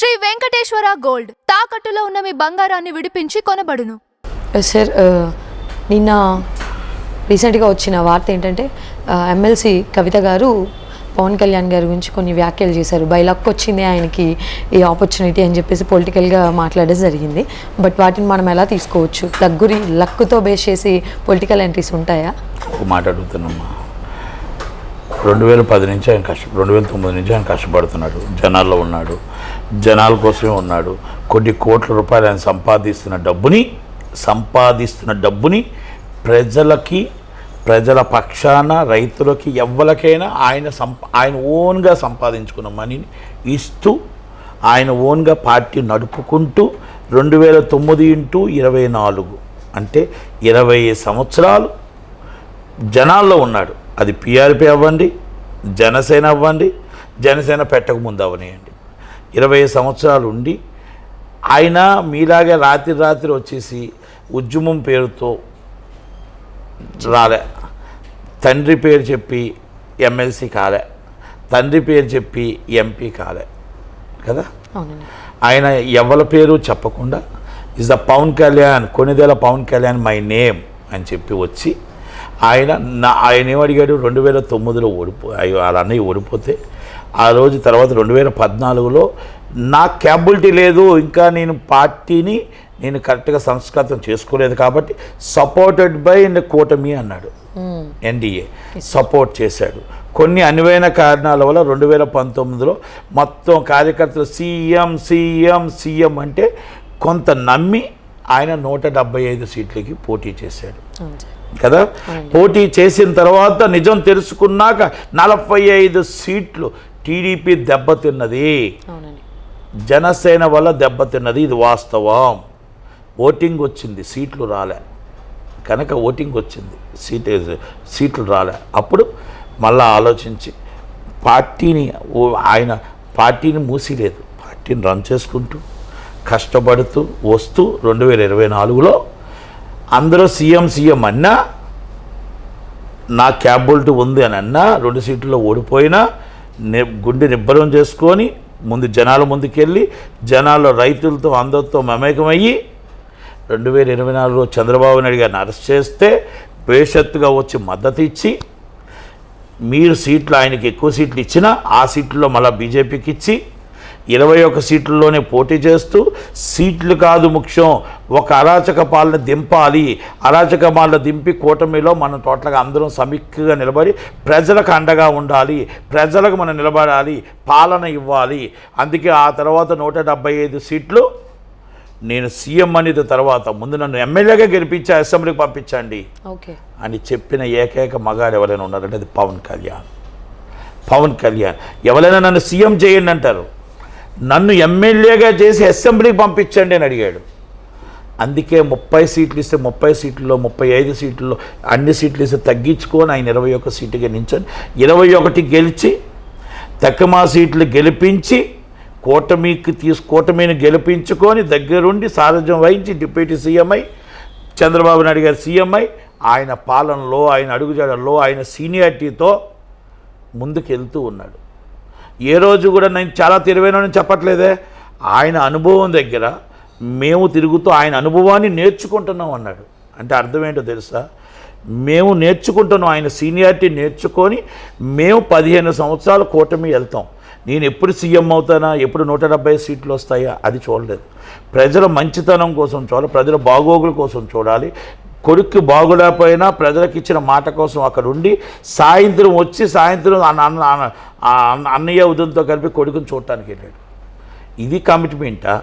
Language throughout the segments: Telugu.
శ్రీ వెంకటేశ్వర గోల్డ్. తాకట్టులో ఉన్న మీ బంగారాన్ని విడిపించి కొనబడును. సార్ ఆ, నిన్న రీసెంట్గా వచ్చిన వార్త ఏంటంటే ఎమ్మెల్సీ కవిత గారు పవన్ కళ్యాణ్ గారి గురించి కొన్ని వ్యాఖ్యలు చేశారు. బై లక్ వచ్చింది ఆయనకి ఈ ఆపర్చునిటీ అని చెప్పేసి పొలిటికల్గా మాట్లాడడం జరిగింది. బట్ వాటిని మనం ఎలా తీసుకోవచ్చు? లక్ గురి లక్తో బేస్ చేసి పొలిటికల్ ఎంట్రీస్ ఉంటాయా? ఒక మాట అడుగుతున్నామ్మా రెండు వేల పది నుంచి ఆయన కష్ట రెండు వేల తొమ్మిది నుంచి ఆయన కష్టపడుతున్నాడు. జనాల్లో ఉన్నాడు. జనాల కోసమే ఉన్నాడు. కొన్ని కోట్ల రూపాయలు ఆయన సంపాదిస్తున్న డబ్బుని సంపాదిస్తున్న డబ్బుని ప్రజలకి ప్రజల పక్షాన రైతులకి ఎవ్వరికైనా ఆయన సంప ఆయన ఓన్గా సంపాదించుకున్న మనీని ఇస్తూ ఆయన ఓన్గా పార్టీ నడుపుకుంటూ రెండు వేల తొమ్మిది ఇంటూ ఇరవై నాలుగు అంటే ఇరవై సంవత్సరాలు జనాల్లో ఉన్నాడు. అది పిఆర్పి అవ్వండి జనసేన అవ్వండి జనసేన పెట్టక ముందు అవనియండి. ఇరవై సంవత్సరాలు ఉండి ఆయన మీలాగే రాత్రి రాత్రి వచ్చేసి ఉద్యమం పేరుతో రాలే. తండ్రి పేరు చెప్పి ఎమ్మెల్సీ కాలే. తండ్రి పేరు చెప్పి ఎంపీ కాలే. కదా? ఆయన ఎవరి పేరు చెప్పకుండా is the Pawan Kalyan Konidela Pawan Kalyan my name అని చెప్పి వచ్చి ఆయన నా ఆయన ఏమడిగాడు రెండు వేల తొమ్మిదిలో ఓడిపో వాళ్ళ అన్నయ్య ఓడిపోతే ఆ రోజు తర్వాత రెండు వేల పద్నాలుగులో నా క్యాబిలిటీ లేదు ఇంకా నేను పార్టీని నేను కరెక్ట్గా సంస్కృతం చేసుకోలేదు కాబట్టి సపోర్టెడ్ బై కూటమి అన్నాడు. ఎన్డీఏ సపోర్ట్ చేశాడు. కొన్ని అనువైన కారణాల వల్ల రెండు వేల పంతొమ్మిదిలో మొత్తం కార్యకర్తలు సీఎం సీఎం సీఎం అంటే కొంత నమ్మి ఆయన నూట డెబ్బై ఐదు సీట్లకి పోటీ చేశాడు. కదా? పోటీ చేసిన తర్వాత నిజం తెలుసుకున్నాక నలభై ఐదు సీట్లు టీడీపీ దెబ్బతిన్నది. జనసేన వల్ల దెబ్బతిన్నది ఇది వాస్తవం. ఓటింగ్ వచ్చింది సీట్లు రాలే. కనుక ఓటింగ్ వచ్చింది సీట్ సీట్లు రాలే. అప్పుడు మళ్ళా ఆలోచించి పార్టీని ఆయన పార్టీని మూసిలేదు. పార్టీని రన్ చేసుకుంటూ కష్టపడుతూ వస్తూ రెండు వేల ఇరవై నాలుగులో అందరూ సీఎం సీఎం అన్నా నా క్యాబిలిటీ ఉంది అని అన్నా రెండు సీట్లలో ఓడిపోయినా ని గుండె నిబ్బరం చేసుకొని ముందు జనాల ముందుకెళ్ళి జనాల్లో రైతులతో అందరితో మమేకమయ్యి రెండు వేల ఇరవై నాలుగులో చంద్రబాబు నాయుడు గారిని అరెస్ట్ చేస్తే బేషత్తుగా వచ్చి మద్దతు ఇచ్చి మీరు సీట్లు ఆయనకి ఎక్కువ సీట్లు ఇచ్చినా ఆ సీట్లో మళ్ళీ బీజేపీకి ఇచ్చి ఇరవై ఒక్క సీట్లలోనే పోటీ చేస్తూ సీట్లు కాదు ముఖ్యం. ఒక అరాచక పాలన దింపాలి. అరాచక పాలన దింపి కూటమిలో మనం టోటల్గా అందరం సమిక్గా నిలబడి ప్రజలకు అండగా ఉండాలి. ప్రజలకు మనం నిలబడాలి. పాలన ఇవ్వాలి. అందుకే ఆ తర్వాత నూట డెబ్బై ఐదు సీట్లు నేను సీఎం అనేది తర్వాత ముందు నన్ను ఎమ్మెల్యేగా గెలిపించి అసెంబ్లీకి పంపించండి ఓకే. అని చెప్పిన ఏకైక మగాడు ఎవరైనా ఉన్నారంటే అది పవన్ కళ్యాణ్. పవన్ కళ్యాణ్. ఎవరైనా నన్ను సీఎం చేయండి అంటారు. నన్ను ఎమ్మెల్యేగా చేసి అసెంబ్లీకి పంపించండి అని అడిగాడు. అందుకే ముప్పై సీట్లు ఇస్తే ముప్పై సీట్లలో ముప్పై ఐదు సీట్లలో అన్ని సీట్లు ఇస్తే తగ్గించుకొని ఆయన ఇరవై ఒక్క సీటుగా నించొని ఇరవై ఒకటి గెలిచి తక్కువ సీట్లు గెలిపించి కూటమికి తీసు కూటమిని గెలిపించుకొని దగ్గరుండి సారథ్యం వహించి డిప్యూటీ సీఎంఐ చంద్రబాబు నాయుడు గారు సీఎంఐ ఆయన పాలనలో ఆయన అడుగుజాడల్లో ఆయన సీనియారిటీతో ముందుకెళ్తూ ఉన్నాడు. ఏ రోజు కూడా నేను చాలా తెలివైన చెప్పట్లేదే. ఆయన అనుభవం దగ్గర మేము తిరుగుతూ ఆయన అనుభవాన్ని నేర్చుకుంటున్నాం అన్నాడు. అంటే అర్థం ఏంటో తెలుసా? మేము నేర్చుకుంటున్నాం ఆయన సీనియారిటీ నేర్చుకొని మేము పదిహేను సంవత్సరాలు కూటమి వెళ్తాం. నేను ఎప్పుడు సీఎం అవుతానా ఎప్పుడు నూట డెబ్బై సీట్లు వస్తాయా అది చూడలేదు. ప్రజల మంచితనం కోసం చూడాలి ప్రజల బాగోగుల కోసం చూడాలి. కొడుక్కి బాగులేకపోయినా ప్రజలకు ఇచ్చిన మాట కోసం అక్కడ ఉండి సాయంత్రం వచ్చి సాయంత్రం అన్నయ్య ఉదయంతో కలిపి కొడుకుని చూడటానికి వెళ్ళాడు. ఇది కమిట్మెంటా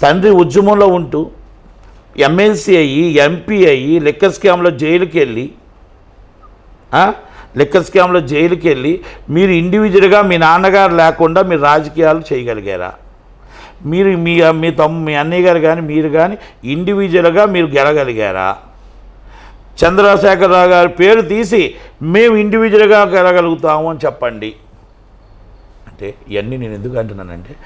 తండ్రి ఉద్యమంలో ఉంటూ ఎమ్మెల్సీ అయ్యి ఎంపీ అయ్యి లెక్కర్ స్కామ్లో జైలుకి వెళ్ళి ఆ? స్కామ్లో జైలుకి వెళ్ళి మీరు ఇండివిజువల్గా మీ నాన్నగారు లేకుండా మీరు రాజకీయాలు చేయగలిగారా? మీరు మీ మీ తమ్ము మీ అన్నయ్య గారు కానీ మీరు కానీ ఇండివిజువల్గా మీరు గెలగలిగారా? చంద్రశేఖరరావు గారి పేరు తీసి మేము ఇండివిజువల్గా గెలగలుగుతాము అని చెప్పండి. అంటే ఇవన్నీ నేను ఎందుకు అంటున్నానంటే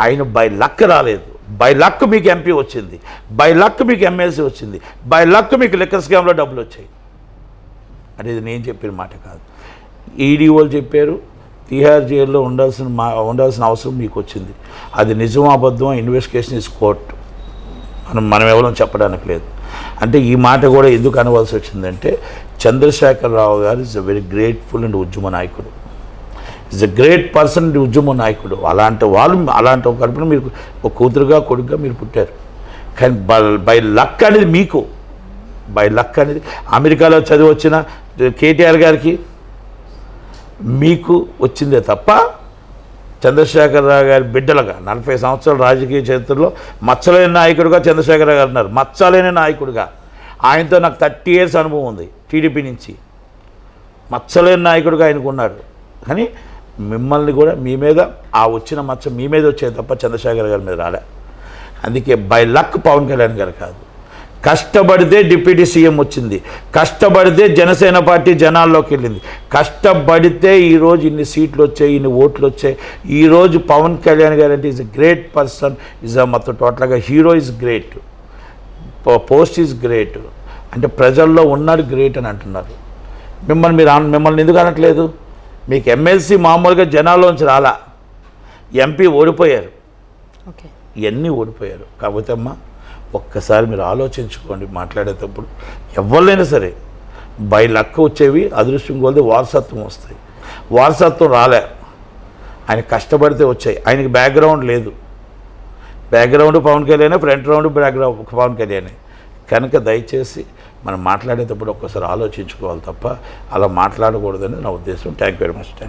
ఆయన బై లక్ రాలేదు. బై లక్ మీకు ఎంపీ వచ్చింది. బై లక్ మీకు ఎమ్మెల్సీ వచ్చింది. బై లక్ మీకు లెక్క స్కామ్లో డబ్బులు వచ్చాయి. అనేది నేను చెప్పిన మాట కాదు. ఈడీ వాళ్ళు చెప్పారు. తీహార్ జైల్లో ఉండాల్సిన మా ఉండాల్సిన అవసరం మీకు వచ్చింది అది నిజం అబద్ధం ఇన్వెస్టిగేషన్ ఇస్ కోర్ట్. మనం మనం ఎవరో చెప్పడానికి లేదు. అంటే ఈ మాట కూడా ఎందుకు అనవలసి వచ్చిందంటే చంద్రశేఖరరావు గారు is a very grateful and ఉద్యమ నాయకుడు. Is a great person and ఉద్యమ నాయకుడు. అలాంటి వాళ్ళు అలాంటి ఒక కడుపున మీరు ఒక కూతురుగా కొడుకుగా మీరు పుట్టారు. కానీ బై లక్ అనేది మీకు. బై లక్ అనేది అమెరికాలో చదివి వచ్చిన కేటీఆర్ గారికి మీకు వచ్చిందే తప్ప చంద్రశేఖరరావు గారి బిడ్డలుగా నలభై సంవత్సరాల రాజకీయ చరిత్రలో మచ్చలేని నాయకుడిగా చంద్రశేఖరరావు గారు ఉన్నారు. మచ్చలేని నాయకుడిగా. ఆయనతో నాకు థర్టీ ఇయర్స్ అనుభవం ఉంది టీడీపీ నుంచి. మచ్చలేని నాయకుడిగా ఆయనకు ఉన్నారు. కానీ మిమ్మల్ని కూడా మీ మీద ఆ వచ్చిన మచ్చ మీ మీద వచ్చేది తప్ప చంద్రశేఖర్ గారి మీద రాలే. అందుకే బై లక్ పవన్ కళ్యాణ్ గారు కాదు. కష్టపడితే డిప్యూటీ సీఎం వచ్చింది. కష్టపడితే జనసేన పార్టీ జనాల్లోకి వెళ్ళింది. కష్టపడితే ఈరోజు ఇన్ని సీట్లు వచ్చాయి ఇన్ని ఓట్లు వచ్చాయి. ఈరోజు పవన్ కళ్యాణ్ గారు అంటే is a great person is a మొత్తం టోటల్గా hero is great post is great అంటే ప్రజల్లో ఉన్నాడు గ్రేట్ అని అంటున్నారు. మిమ్మల్ని మీరు మిమ్మల్ని ఎందుకు అనట్లేదు? మీకు ఎమ్మెల్సీ మామూలుగా జనాల్లోంచి రాలా. ఎంపీ ఓడిపోయారు. ఓకే. ఇవన్నీ ఓడిపోయారు. కాకపోతే అమ్మ ఒక్కసారి మీరు ఆలోచించుకోండి మాట్లాడేటప్పుడు. ఎవరైనా సరే బై లక్ వచ్చేవి అదృష్టం కొలిది వారసత్వం వస్తాయి. వారసత్వం రాలే. ఆయన కష్టపడితే వచ్చాయి. ఆయనకి బ్యాక్గ్రౌండ్ లేదు. Background Pawan Kalyan front round background Pawan Kalyan. కనుక దయచేసి మనం మాట్లాడేటప్పుడు ఒక్కసారి ఆలోచించుకోవాలి తప్ప అలా మాట్లాడకూడదని నా ఉద్దేశం. Thank very much thank